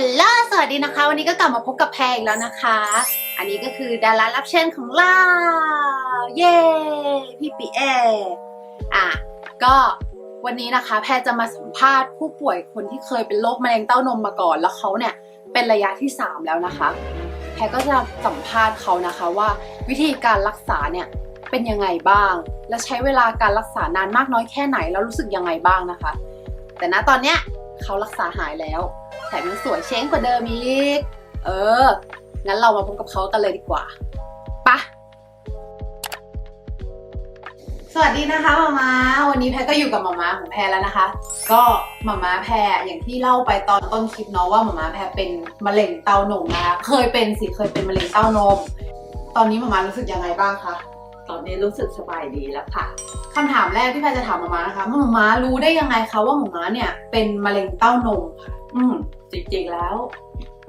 ฮลโลสวัสดีนะคะ วันนี้ก็กลับมาพบกับแพรอีกแล้วนะคะ อันนี้ก็คือดารารับเชิญของเราเย้พี่ปีเออะก็วันนี้นะคะ แพรจะมาสัมภาษณ์ผู้ป่วยคนที่เคยเป็นโรคมะเร็งเต้านมมาก่อน แล้วเขาเนี่ยเป็นระยะที่ 3 แล้วนะคะ แพรก็จะสัมภาษณ์เขานะคะว่าวิธีการรักษาเนี่ยเป็นยังไงบ้าง และใช้เวลาการรักษานานมากน้อยแค่ไหนแล้วรู้สึกยังไงบ้างนะคะ แต่ณตอนเนี้ย เขารักษาหายแล้ว แถมยังสวยเช้งกว่าเดิมอีก เออ งั้นเรามาพบกับเขากันเลยดีกว่าปะสวัสดีนะคะมามาวันนี้แพรก็อยู่กับมามาของแพรแล้วนะคะ ก็มามาแพรอย่างที่เล่าไปตอนต้นคลิปเนาะว่ามามาแพรเป็นมะเร็งเต้านมนะคะ เคยเป็นสิเคยเป็นมะเร็งเต้านม ตอนนี้มามารู้สึกยังไงบ้างคะ ตอนนี้รู้สึกสบายดีแล้วค่ะคำถามแรกที่แพรจะถามมามานะคะว่ามามารู้ได้ยังไงคะว่ามามาเนี่ยเป็นมะเร็งเต้านมค่ะอืมจริงๆแล้ว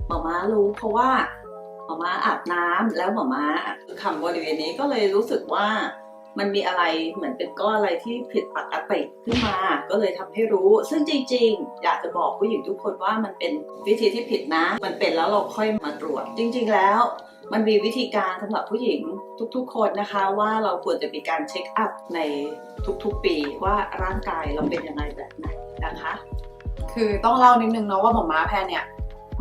หมอม้ารู้เพราะว่าหมอม้าอาบน้ำแล้วหมอม้าคำบริเวณนี้ก็เลยรู้สึกว่า มันมีอะไรเหมือนเป็นก้อนอะไรที่ผิดปกติขึ้นมา ก็เลยทำให้รู้ ซึ่งจริง ๆ อยากจะบอกผู้หญิงทุกคนว่ามันเป็นวิธีที่ผิดนะ มันเป็นแล้วเราค่อยมาตรวจ จริง ๆ แล้ว มันมีวิธีการสำหรับผู้หญิงทุกๆ คนนะคะ ว่าเราควรจะมีการเช็คอัพในทุกๆ ปีว่าร่างกายเราเป็นยังไงแบบไหนนะคะ คือต้องเล่านิดนึงเนาะว่าหมอม้าแพรเนี่ย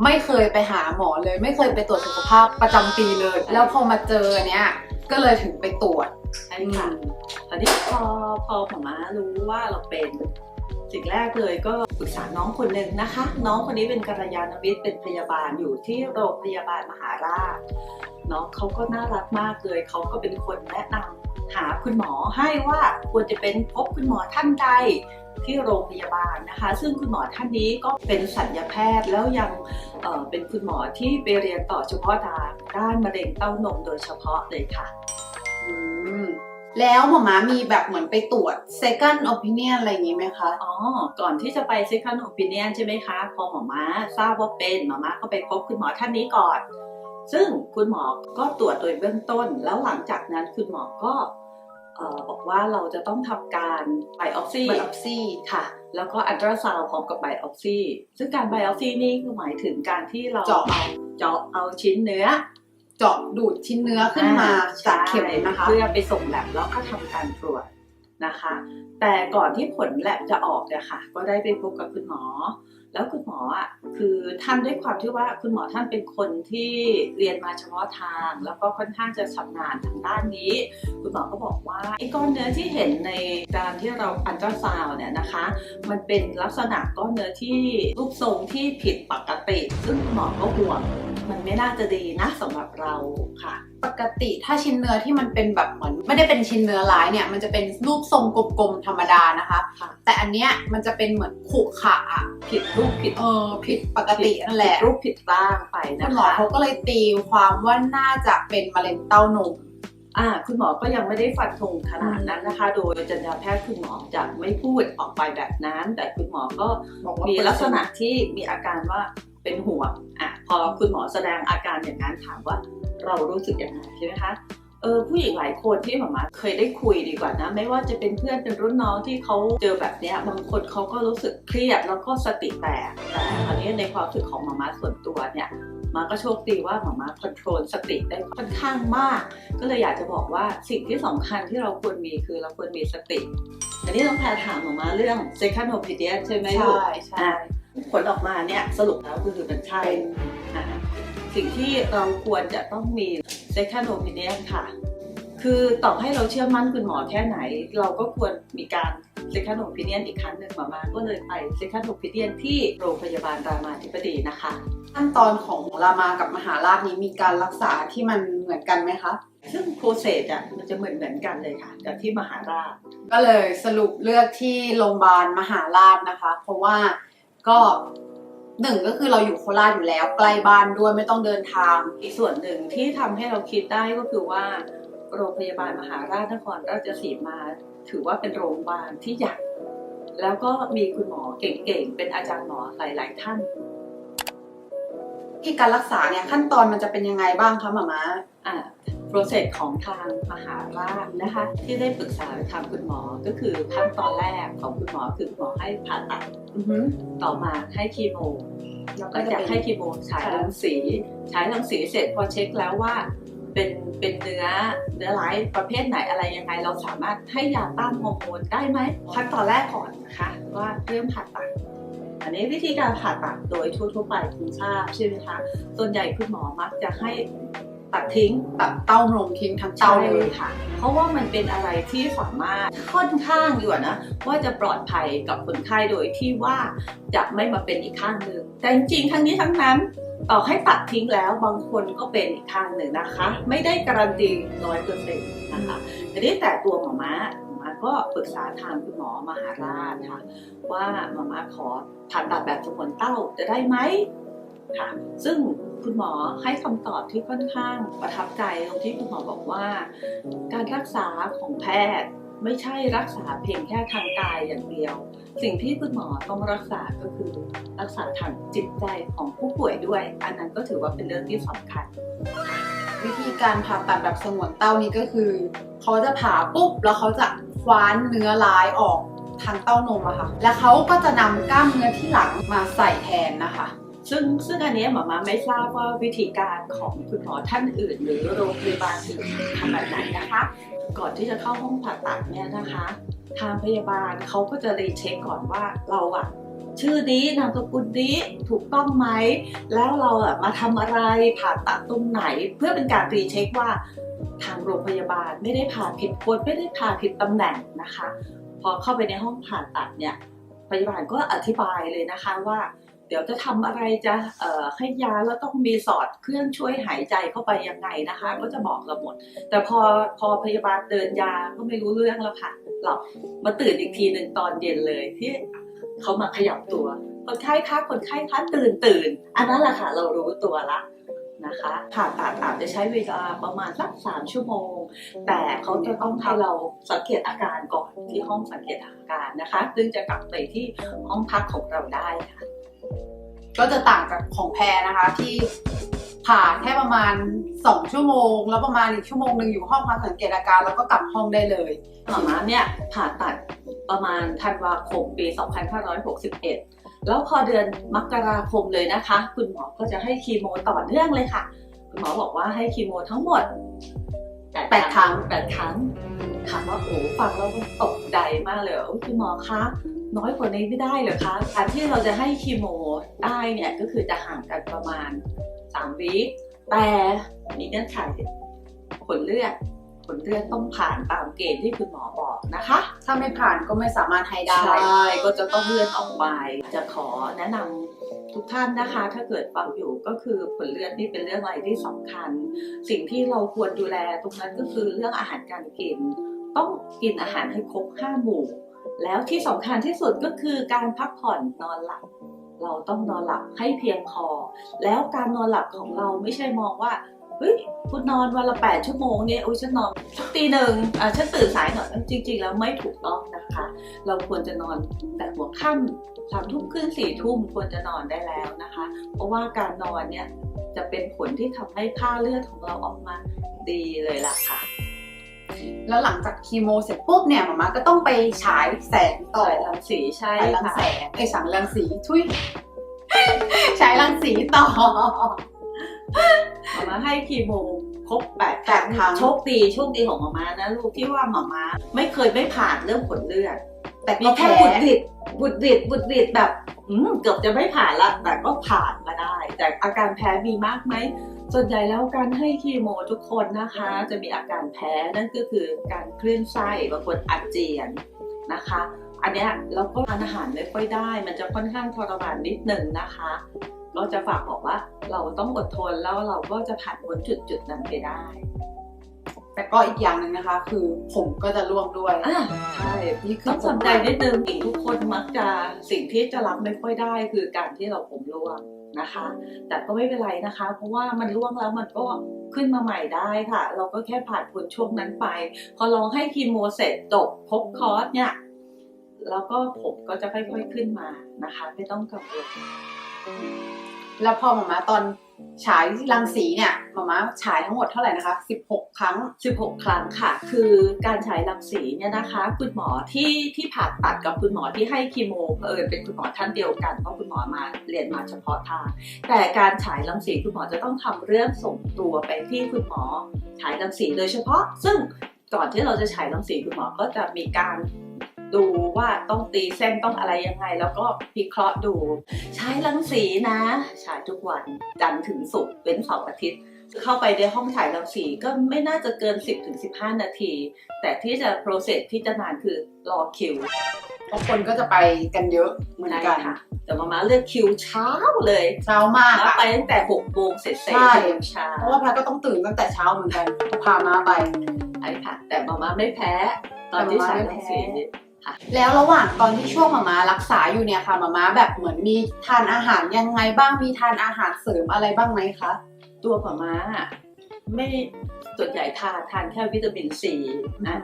ไม่เคยไปหาหมอเลย ไม่เคยไปตรวจสุขภาพประจำปีเลย แล้วพอมาเจอเนี่ยก็เลยถึงไปตรวจ ใช่ค่ะตอนนี้พอพอผมมารู้ว่าเราเป็นสิ่งแรกเลยก็ปรึกษาน้องคนหนึ่งนะคะ น้องคนนี้เป็นกัลยาณมิตรเป็นพยาบาลอยู่ที่โรงพยาบาลมหาราชน้องเขาก็น่ารักมากเลยเขาก็เป็นคนแนะนำหาคุณหมอให้ว่าควรจะเป็นพบคุณหมอท่านใดที่โรงพยาบาลนะคะ ซึ่งคุณหมอท่านนี้ก็เป็นสัญญาแพทย์แล้วยังเอ่อเป็นคุณหมอที่ไปเรียนต่อเฉพาะทางด้านมะเร็งเต้านมโดยเฉพาะเลยค่ะอืม แล้วหมอม้ามีแบบเหมือนไปตรวจ second opinion อะไรอย่างงี้ไหมคะ อ๋อ ก่อนที่จะไป second opinion ใช่ไหมคะ พอหมอม้าทราบว่าเป็นหมอม้าก็ไปพบคุณหมอท่านนี้ก่อน ซึ่งคุณหมอก็ตรวจโดยเบื้องต้น แล้วหลังจากนั้นคุณหมอก็เอ่อบอกว่าเราจะต้องทำการไบออปซี biopsy ค่ะ แล้วก็อัลตราซาวพร้อมกับไบออปซีซึ่งการไบออปซีนี่คือหมายถึงการที่เราเจาะเอาเจาะเอาชิ้นเนื้อ เจาะดูดชิ้นเนื้อขึ้นมาอ่จากเข็มใช่นะคะ เพื่อไปส่งแลบแล้วก็ทำการตรวจนะคะ แต่ก่อนที่ผลแลบจะออกเนี่ยค่ะ ก็ได้ไปพบกับคุณหมอ แล้วคุณหมออะคือท่านด้วยความที่ว่าคุณหมอท่านเป็นคนที่เรียนมาเฉพาะทาง แล้วก็ค่อนข้างจะชำนาญทางด้านนี้ คุณหมอก็บอกว่าไอ้ก้อนเนื้อที่เห็นในการที่เราอันตราซาวเนี่ยนะคะ มันเป็นลักษณะก้อนเนื้อที่รูปทรงที่ผิดปกติ ซึ่งคุณหมอก็ห่วง มันไม่น่าจะดีนะสำหรับเราค่ะ ปกติถ้าชิ้นเนื้อที่มันเป็นแบบเหมือน ไม่ได้เป็นชิ้นเนื้อร้ายเนี่ย มันจะเป็นรูปทรงกลมๆธรรมดานะคะค่ะแต่อันเนี้ยมันจะเป็นเหมือนขรุขระอะผิดรูปผิดเออผิดปกตินั่นแหละผิดรูปผิดร่างไปคุนะณหมอคะเขาก็เลยตีความว่าน่าจะเป็นมะเร็งเต้านม อ่าคุณหมอก็ยังไม่ได้ฟันธงขนาดนั้นนะคะ โดยจรรยาแพทย์คุณหมอจะไม่พูดออกไปแบบนั้น แต่คุณหมอก็บอกว่ามีมีลักษณะที่มีอาการว่า เป็นห่วงอะพอคุณหมอแสดงอาการอย่างนั้นถามว่าเรารู้สึกยังไงใช่ไหมคะเออผู้หญิงหลายคนที่หมอมาเคยได้คุยดีกว่านะ ไม่ว่าจะเป็นเพื่อนเป็นรุ่นน้องที่เขาเจอแบบเนี้ยบางคนเขาก็รู้สึกเครียดแล้วก็สติแตกแต่อันนี้ในความรู้สึกของหมอมาส่วนตัวเนี่ยมาก็โชคดีว่าหมอมาคอนโทรลสติได้ค่อนข้างมาก ก็เลยอยากจะบอกว่าสิ่งที่สำคัญที่เราควรมีคือเราควรมีสติอันนี้ต้องแพรถามหมอมาเรื่อง second opinion ใช่ไหมลูกใช่ใช่อะ ผลออกมาเนี่ยสรุปแล้วคือมันใช่เป็นอะสิ่งที่เราควรจะต้องมี second opinion ค่ะ คือต่อให้เราเชื่อมั่นคุณหมอแค่ไหน เราก็ควรมีการ second opinion อีกครั้งหนึ่งมามาก็เลยไป second opinion ที่โรงพยาบาลรามาธิบดีนะคะ ขั้นตอนของรามากับมหาราชนี้มีการรักษาที่มันเหมือนกันไหมคะซึ่งโปรเซสอะมันจะเหมือนเหมือนกันเลยค่ะกับที่มหาราช ก็เลยสรุปเลือกที่โรงพยาบาลมหาราชนะคะ เพราะว่า ก็หนึ่งก็คือเราอยู่โคราชอยู่แล้วใกล้บ้านด้วยไม่ต้องเดินทาง อีกส่วนหนึ่งที่ทำให้เราคิดได้ก็คือว่า โรงพยาบาลมหาราชนครราชสีมา ถือว่าเป็นโรงพยาบาลที่ใหญ่แล้วก็มีคุณหมอเก่งๆ เป็นอาจารย์หมอหลาย ๆ ท่าน ที่การรักษาเนี่ยขั้นตอนมันจะเป็นยังไงบ้างคะหมอมาอ่า โปรเซสของทางมหาราชนะคะ ที่ได้ปรึกษาทางคุณหมอก็คือขั้นตอนแรกของคุณหมอคือคุณหมอให้ผ่าตัดอือหือต่อมาให้คีโมแล้วหก็ลังจะจากเป็นให้คีโมฉายค่ะรังสีฉายรังสีเสร็จพอเช็คแล้วว่าเป็นเป็นเนื้อเนื้อร้ายประเภทไหนอะไรยังไง เราสามารถให้ยาต้านฮอร์โมนได้ไหมขั้นตอนแรกก่อนนะคะว่าเริ่มผ่าตัดอันนี้วิธีการผ่าตัดโดยทั่วๆไปคุณทราบใช่ไหมคะส่วนใหญ่คุณหมอมักจะให้ ตัดทิ้งตัดเต้านมทิ้งทั้งเต้าใช่เลยค่ะ เพราะว่ามันเป็นอะไรที่สามารถค่อนข้างอยู่อะนะว่าจะปลอดภัยกับคนไข้โดยที่ว่าจะไม่มาเป็นอีกข้างหนึ่งแต่จริงๆทั้งนี้ทั้งนั้นต่อให้ตัดทิ้งแล้วบางคนก็เป็นอีกข้างหนึ่งนะคะ ไม่ได้การันตีร้อยเปอร์เซ็นต์นะคะทีนี้แต่ตัวหมอม้าหมอม้าก็ปรึกษาทางคุณหมอมหาราชค่ะ ว่าหมอม้าขอผ่าตัดแบบสมวนเต้าจะได้ไหมค่ะซึ่ง คุณหมอให้คำตอบที่ค่อนข้างประทับใจตรงที่คุณหมอบอกว่า การรักษาของแพทย์ไม่ใช่รักษาเพียงแค่ทางกายอย่างเดียว สิ่งที่คุณหมอต้องรักษาก็คือรักษาทางจิตใจของผู้ป่วยด้วย อันนั้นก็ถือว่าเป็นเรื่องที่สำคัญ วิธีการผ่าตัดแบบสงวนเต้านี้ก็คือเขาจะผ่าปุ๊บแล้วเขาจะคว้านเนื้อร้ายออกทางเต้านมอะค่ะ แล้วเขาก็จะนำกล้ามเนื้อที่หลังมาใส่แทนนะคะ ซึ่งซึ่งอันนี้หมอมาไม่ทราบว่าวิธีการของคุณหมอท่านอื่น หรือโรงพยาบาลอื่นทำแบบไหนนะคะ ก่อนที่จะเข้าห้องผ่าตัดเนี่ยนะคะ ทางพยาบาลเขาก็จะรีเช็คก่อนว่าเราอะชื่อนี้นามสกุลนี้ถูกต้องไหม แล้วเราอะมาทำอะไรผ่าตัดตรงไหน เพื่อเป็นการรีเช็คว่าทางโรงพยาบาลไม่ได้ผ่าผิดคนไม่ได้ผ่าผิดตำแหน่งนะคะ พอเข้าไปในห้องผ่าตัดเนี่ยพยาบาลก็อธิบายเลยนะคะว่า เดี๋ยวจะทำอะไรจะเอ่อให้ยาแล้วต้องมีสอดเครื่องช่วยหายใจเข้าไปยังไงนะคะ ก็จะบอกเราหมด แต่พอพอพยาบาลเดินยาก็ไม่รู้เรื่องแล้วค่ะหลับมาตื่นอีกทีหนึ่งตอนเย็นเลยที่เขามาขยับตัว คนไข้คะคนไข้คะตื่นตื่น อันนั้นแหละค่ะเรารู้ตัวละนะคะผ่าตัดอาจจะใช้เวลาประมาณสักสามชั่วโมง แต่เขาจะต้องให้เราสังเกตอาการก่อนที่ห้องสังเกตอาการนะคะ ซึ่งจะกลับไปที่ห้องพักของเราได้ค่ะ ก็จะต่างจากของแพรนะคะที่ผ่าแค่ประมาณ 2 ชั่วโมง แล้วประมาณอีกชั่วโมงหนึ่งอยู่ห้องพักสังเกตอาการแล้วก็กลับห้องได้เลยหมอมาเนี่ยผ่าตัดประมาณธันวาคมปี 2561 แล้วพอเดือนมกราคมเลยนะคะ คุณหมอก็จะให้คีโมต่อเนื่องเลยค่ะ คุณหมอบอกว่าให้คีโมทั้งหมดแปดครั้งแปดครั้งถามว่าโอ้ฟังแล้วก็ตกใจมากเลยโอ้คุณหมอคะ น้อยกว่านี้ไม่ได้เหรอคะการที่เราจะให้คีโมได้เนี่ยก็คือจะห่างกันประมาณ3วีคแต่มีเงื่อนไขผลเลือดผลเลือดต้องผ่านตามเกณฑ์ที่คุณหมอบอกนะคะ ถ้าไม่ผ่านก็ไม่สามารถให้ได้ใช่ก็จะต้องเลื่อนออกไป จะขอแนะนำทุกท่านนะคะ ถ้าเกิดฟังอยู่ก็คือผลเลือดนี่เป็นเรื่องอะไรที่สำคัญ สิ่งที่เราควรดูแลตรงนั้นก็คือเรื่องอาหารการกิน ต้องกินอาหารให้ครบห้าหมู่ แล้วที่สำคัญที่สุดก็คือการพักผ่อนนอนหลับ เราต้องนอนหลับให้เพียงพอ แล้วการนอนหลับของเราไม่ใช่มองว่าเฮ้ยคุณนอนวันละแปดชั่วโมงเนี่ยอุ้ยฉันนอนสักตีหนึ่งอะฉันตื่นสายหน่อยจริง ๆ แล้วไม่ถูกต้องนะคะ เราควรจะนอนแต่หัวค่ำสามทุ่มครึ่งสี่ทุ่มควรจะนอนได้แล้วนะคะ เพราะว่าการนอนเนี่ยจะเป็นผลที่ทำให้ค่าเลือดของเราออกมาดีเลยล่ะค่ะ แล้วหลังจากคีโมเสร็จปุ๊บเนี่ยหมอมาก็ต้องไปฉายแสงต่อสายรังสีใช่ฉายรังค่ะแสงไอยฉายรังสีทุยฉายรังสีต่อหมามาให้คีโมครบแปดแปดครั้งโชคดีโชคดีของหมามานะลูกที่ว่าหมามาไม่เคยไม่ผ่านเรื่องผลเลือดแต่มีก็แค่แพ้บุดหวิดบุดหวิดบุดหวิดแบบอืมเกือบจะไม่ผ่านละแต่ก็ผ่านมาได้ แต่อาการแพ้มีมากไหม ส่วนใหญ่แล้วการให้คีโมทุกคนนะคะ จะมีอาการแพ้นั่นก็คือการคลื่นไส้บางคนอาเจียนนะคะ อันนี้เราก็ทานอาหารไม่ค่อยได้ มันจะค่อนข้างทรมานนิดหนึ่งนะคะ เราจะฝากบอกว่าเราต้องอดทนแล้วเราก็จะผ่านพ้นจุดจุดๆนั้นไปได้ แต่ก็อีกอย่างหนึ่งนะคะ คือผมก็จะร่วงด้วยอ่าใช่นี่คือต้องสนใจนิดนึงอีกทุกคนมักจะสิ่งที่จะรับไม่ค่อยได้คือการที่เราผมร่วงนะคะ แต่ก็ไม่เป็นไรนะคะ เพราะว่ามันร่วงแล้วมันก็ขึ้นมาใหม่ได้ค่ะ เราก็แค่ผ่านพ้นช่วงนั้นไป พอเราให้คีโมเสร็จจบครบคอร์สเนี่ยแล้วก็ผมก็จะค่อยๆขึ้นมานะคะ ไม่ต้องกังวล แล้วพอหมอมาตอน ฉายรังสีเนี่ยมามาฉายทั้งหมดเท่าไหร่นะคะ 16 ครั้ง 16 ครั้งค่ะ คือการฉายรังสีเนี่ยนะคะ คุณหมอที่ที่ผ่าตัดกับคุณหมอที่ให้คีโมเผอิญเป็นคุณหมอท่านเดียวกันเพราะคุณหมอมาเรียนมาเฉพาะทาง แต่การฉายรังสีคุณหมอจะต้องทำเรื่องส่งตัวไปที่คุณหมอฉายรังสีโดยเฉพาะ ซึ่งก่อนที่เราจะฉายรังสีคุณหมอก็จะมีการ ดูว่าต้องตีเส้นต้องอะไรยังไง แล้วก็พิเคราะห์ดู ใช้รังสีนะฉายทุกวันจันทร์ถึงศุกร์เว้นเสาร์อาทิตย์ เข้าไปในห้องฉายรังสีก็ไม่น่าจะเกิน 10-15 นาที แต่ที่จะ process ที่จะนานคือรอคิวเพราะคนก็จะไปกันเยอะเหมือนกันค่ะแต่มามาเลือกคิวเช้าเลยเช้ามากแล้วอะไปตั้งแต่6โมงเสร็จๆใช่ถึงเช้าเพราะว่าแพทก็ต้องตื่นตั้งแต่เช้าเหมือนกันพามาไปใช่ค่ะ แต่มามาไม่แพ้ ตอนที่ฉายรังสี แล้วระหว่างตอนที่ช่วงหมามารักษาอยู่เนี่ยค่ะหมามาแบบเหมือนมีทานอาหารยังไงบ้างมีทานอาหารเสริมอะไรบ้างไหมคะตัวมามาไม่ส่วนใหญ่ทานทานแค่วิตามินซีนะ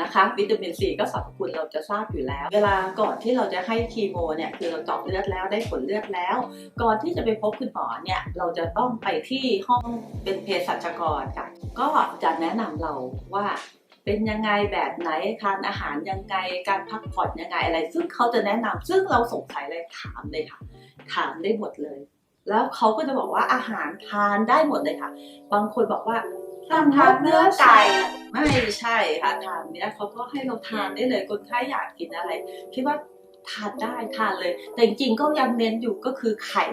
นะคะ วิตามินซีก็สรรพคุณเราจะทราบอยู่แล้ว เวลาก่อนที่เราจะให้คีโมเนี่ยคือเราเจาะเลือดแล้วได้ผลเลือดแล้ว ก่อนที่จะไปพบคุณหมอเนี่ยเราจะต้องไปที่ห้องเป็นเภสัชกรค่ะก็จะแนะนำเราว่า เป็นยังไงแบบไหนทานอาหารยังไงการพักผ่อนยังไงอะไร ซึ่งเขาจะแนะนำซึ่งเราสงสัยอะไรถามเลยค่ะ ถามได้หมดเลย แล้วเขาก็จะบอกว่าอาหารทานได้หมดเลยค่ะ บางคนบอกว่าห้ามทานเนื้อไก่ไม่ใช่ค่ะทานเนี้ยเขาก็ให้เราทานได้เลยคนไข้อยากกินอะไรคิดว่าทานได้ทานเลย แต่จริงๆก็ยังเน้นอยู่ก็คือไข่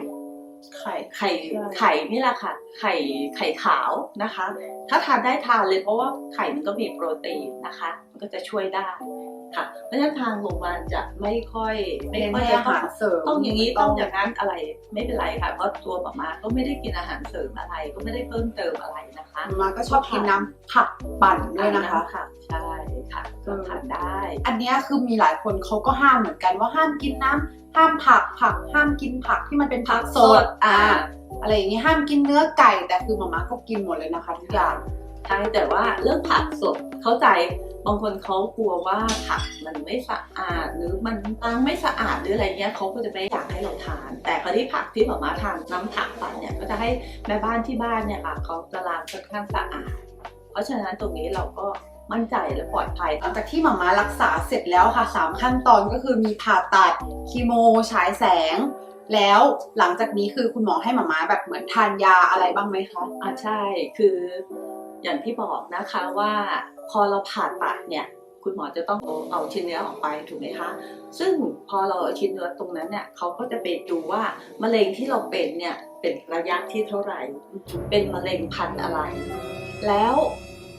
ไข่ไข่ใช่ไข่นี่แหละค่ะ ไข่ไข่ขาวนะคะ ถ้าทานได้ทานเลยเพราะว่าไข่มันก็มีโปรตีนนะคะ มันก็จะช่วยได้ค่ะเพราะฉะนั้นทางโรงพยาบาลจะไม่ค่อยไม่เน้นค่อยให้จะอาหารเสริมต้องอย่างนี้ต้องอย่างนั้นอะไรไม่เป็นไรค่ะเพราะตัวหมามาก็ไม่ได้กินอาหารเสริมอะไรก็ไม่ได้เพิ่มเติมอะไรนะคะหมามาก็ชอบกินน้ำผักปั่นด้วยนะคะค่ะใช่ค่ะก็ทานได้ อันเนี้ยคือมีหลายคนเขาก็ห้ามเหมือนกันว่าห้ามกินน้ำห้ามผักผักห้ามกินผักที่มันเป็นผักสดอ่า อะไรอย่างงี้ห้ามกินเนื้อไก่แต่คือหมาม่าก็กินหมดเลยนะคะทุกอย่างใช่แต่ว่าเรื่องผักสดเข้าใจบางคนเขากลัวว่าผักมันไม่สะอาดหรือมันล้างไม่สะอาดหรืออะไรเงี้ยเขาก็จะไม่อยากให้เราทาน แต่คราวที่ผักที่หมอมาทานน้ำผักปั่นเนี่ยก็จะให้แม่บ้านที่บ้านเนี่ยค่ะเขาจะล้างค่อนข้างสะอาด เพราะฉะนั้นตรงนี้เราก็มั่นใจและปลอดภัยหลังจากที่หมาม่ารักษาเสร็จแล้วค่ะสามขั้นตอนก็คือมีผ่าตัดคีโมฉายแสง แล้วหลังจากนี้คือคุณหมอให้หมามาแบบเหมือนทานยาอะไรบ้างไหมคะอ่าใช่คือ อย่างที่บอกนะคะว่าพอเราผ่าตัดเนี่ย คุณหมอจะต้องเอาเอาชิ้นเนื้อออกไปถูกไหมคะซึ่งพอเราเอาชิ้นเนื้อตรงนั้นเนี่ยเขาก็จะไปดูว่ามะเร็งที่เราเป็นเนี่ยเป็นระยะที่เท่าไหร่ เป็นมะเร็งพันธุ์อะไร แล้ว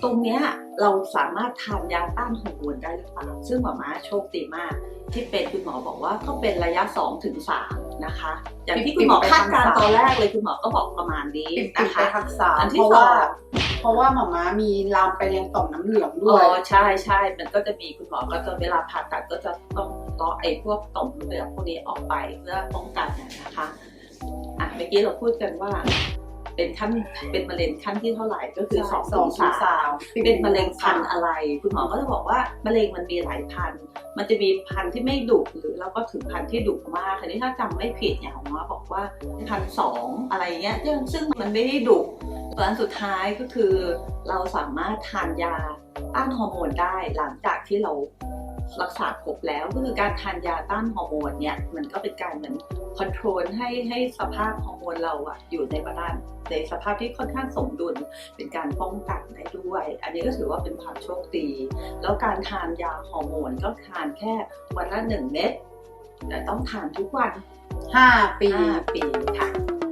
ตรงเนี้ยเราสามารถทานยาต้านฮอร์โมนได้หรือเปล่า ซึ่งหมอม้าโชคดีมาก ที่เป็นคุณหมอบอกว่าก็เป็นระยะ2ถึง3นะคะ อย่างที่คุณหมอคาดการณ์ตอนแรกเลยคุณหมอก็บอกประมาณนี้ปิดนะไปคะทักษาอันที่เพราะว่าสองเพราะว่าหมาม่ามีลามไปยังต่อมน้ำเหลืองอ๋ด้วยอใช่ใช่มันก็จะมีคุณหมอก็จะเวลาผ่าตัดก็จะต้องเลาะไอ้พวกต่อมน้ำเหลืองพวกนี้ออกไปเพื่อป้องกันนะคะอะเมื่อกี้เราพูดกันว่า เป็นขั้นเป็นมะเร็งขั้นที่เท่าไหร่ก็คือสองสองถึงสามปิดเป็นมะเร็งพันธุ์อะไร คุณหมอก็จะบอกว่ามะเร็งมันมีหลายพันธุ์มันจะมีพันธุ์ที่ไม่ดุหรือแล้วก็ถึงพันธุ์ที่ดุมากทีนี้ถ้าจำไม่ผิดเนี่ยของหมอบอกว่าพันสองอะไรเงี้ยซึ่งซึ่งมันไม่ได้ดุส่วนอันสุดท้ายก็คือเราสามารถทานยาต้านฮอร์โมนได้หลังจากที่เรา รักษาครบแล้วก็คือการทานยาต้านฮอร์โมนเนี่ยมันก็เป็นการเหมือนคอนโทรลให้ให้สภาพฮอร์โมนเราอะอยู่ในบาลานซ์ในสภาพที่ค่อนข้างสมดุลเป็นการป้องกันได้ด้วย อันนี้ก็ถือว่าเป็นความโชคดี แล้วการทานยาฮอร์โมนก็ทานแค่วันละหนึ่งเม็ดแต่ต้องทานทุกวันห้าปี5ปีค่ะ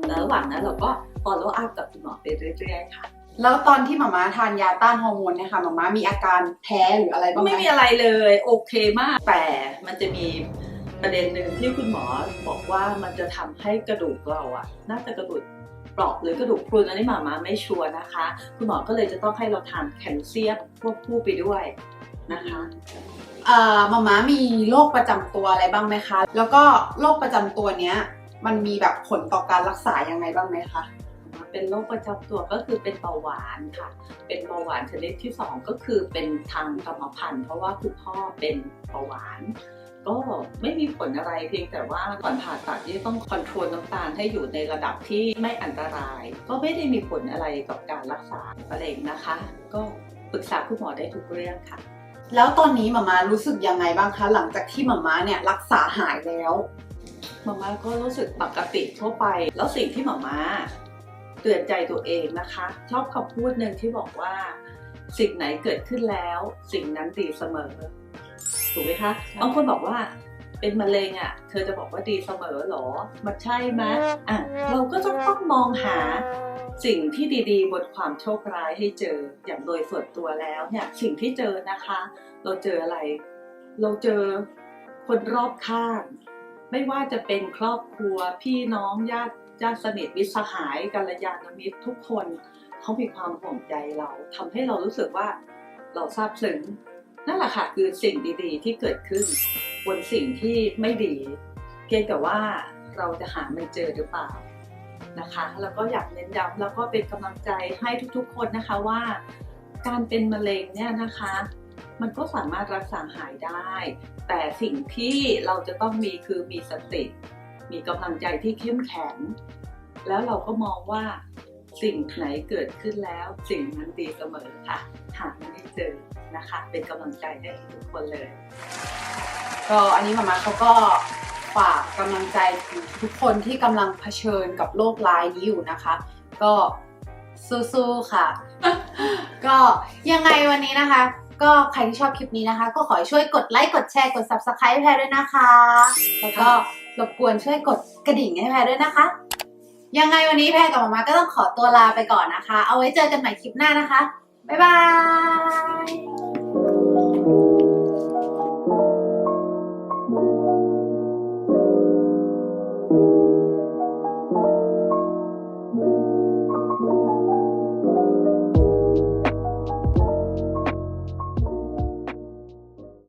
แล้วระหว่างนั้นเราก็ follow up กับคุณหมอไปเรื่อยๆค่ะ แล้วตอนที่หมาม่าทานยาต้านฮอร์โมนเนี่ยค่ะหมาม่ามีอาการแพ้หรืออะไรบ้างไหมไม่มีอะไรเลย โอเคมาก แต่มันจะมีประเด็นหนึ่งที่คุณหมอบอกว่ามันจะทำให้กระดูกเราอะน่าจะกระดูกเปราะหรือกระดูกพรุนอันนี้หมามาไม่ชัวร์นะคะ คุณหมอก็เลยจะต้องให้เราทานแคลเซียมควบคู่ไปด้วยนะคะเอ่อหมาม่ามีโรคประจำตัวอะไรบ้างไหมคะ แล้วก็โรคประจำตัวเนี้ยมันมีแบบผลต่อการรักษายังไงบ้างไหมคะ เป็นโรคประจำตัวก็คือเป็นเบาหวานค่ะ เป็นเบาหวานชนิดที่สองก็คือเป็นทางกรรมพันธุ์เพราะว่าคุณพ่อเป็นเบาหวาน ก็ไม่มีผลอะไรเพียงแต่ว่าก่อนผ่าตัดที่ต้องคอนโทรลน้ำตาลให้อยู่ในระดับที่ไม่อันตราย ก็ไม่ได้มีผลอะไรกับการรักษามะเร็งนะคะ ก็ปรึกษาคุณหมอได้ทุกเรื่องค่ะ แล้วตอนนี้หมามารู้สึกยังไงบ้างคะหลังจากที่หมามาเนี่ยรักษาหายแล้วมาม่าก็รู้สึกปกติทั่วไป แล้วสิ่งที่มาม่าเตือนใจตัวเองนะคะ ชอบคำพูดหนึ่งที่บอกว่า สิ่งไหนเกิดขึ้นแล้ว สิ่งนั้นดีเสมอ ถูกไหมคะบางคนบอกว่าเป็นมะเร็งอะ เธอจะบอกว่าดีเสมอเหรอ มันใช่ไหมอะ เราก็จะต้องมองหาสิ่งที่ดีๆ บนความโชคร้ายให้เจอ อย่างโดยส่วนตัวแล้วเนี่ยสิ่งที่เจอนะคะ เราเจออะไร เราเจอคนรอบข้าง ไม่ว่าจะเป็นครอบครัวพี่น้องญาติ ญาติสนิทมิตรสหายกัลยาณมิตรทุกคนเขามีความห่วงใยเราทำให้เรารู้สึกว่าเราซาบซึ้งนั่นแหละค่ะคือสิ่งดีๆ ที่เกิดขึ้นบนสิ่งที่ไม่ดีเพียงแต่ว่าเราจะหามันเจอหรือเปล่านะคะแล้วก็อยากเน้นย้ำแล้วก็เป็นกำลังใจให้ทุกๆ คนนะคะว่า การเป็นมะเร็งเนี่ยนะคะ มันก็สามารถรักษาหายได้ แต่สิ่งที่เราจะต้องมีคือมีสติ มีกำลังใจที่เข้มแข็ง แล้วเราก็มองว่าสิ่งไหนเกิดขึ้นแล้ว สิ่งนั้นดีเสมอค่ะ หาไม่ได้เจอนะคะ เป็นกำลังใจให้ทุกคนเลย ก็อันนี้หมามาเขาก็ฝากกำลังใจทุกคนที่กำลังเผชิญกับโรคร้ายนี้อยู่นะคะ ก็สู้ๆค่ะ ก็ยังไงวันนี้นะคะ ก็ใครที่ชอบคลิปนี้นะคะ ก็ขอช่วยกดไลค์กดแชร์กด subscribe ให้แพรด้วยนะคะ แล้วก็ รบกวนช่วยกดกระดิ่งให้แพรด้วยนะคะ ยังไงวันนี้แพรกับหมามาก็ต้องขอตัวลาไปก่อนนะคะ เอาไว้เจอกันใหม่คลิปหน้านะคะ บ๊ายบาย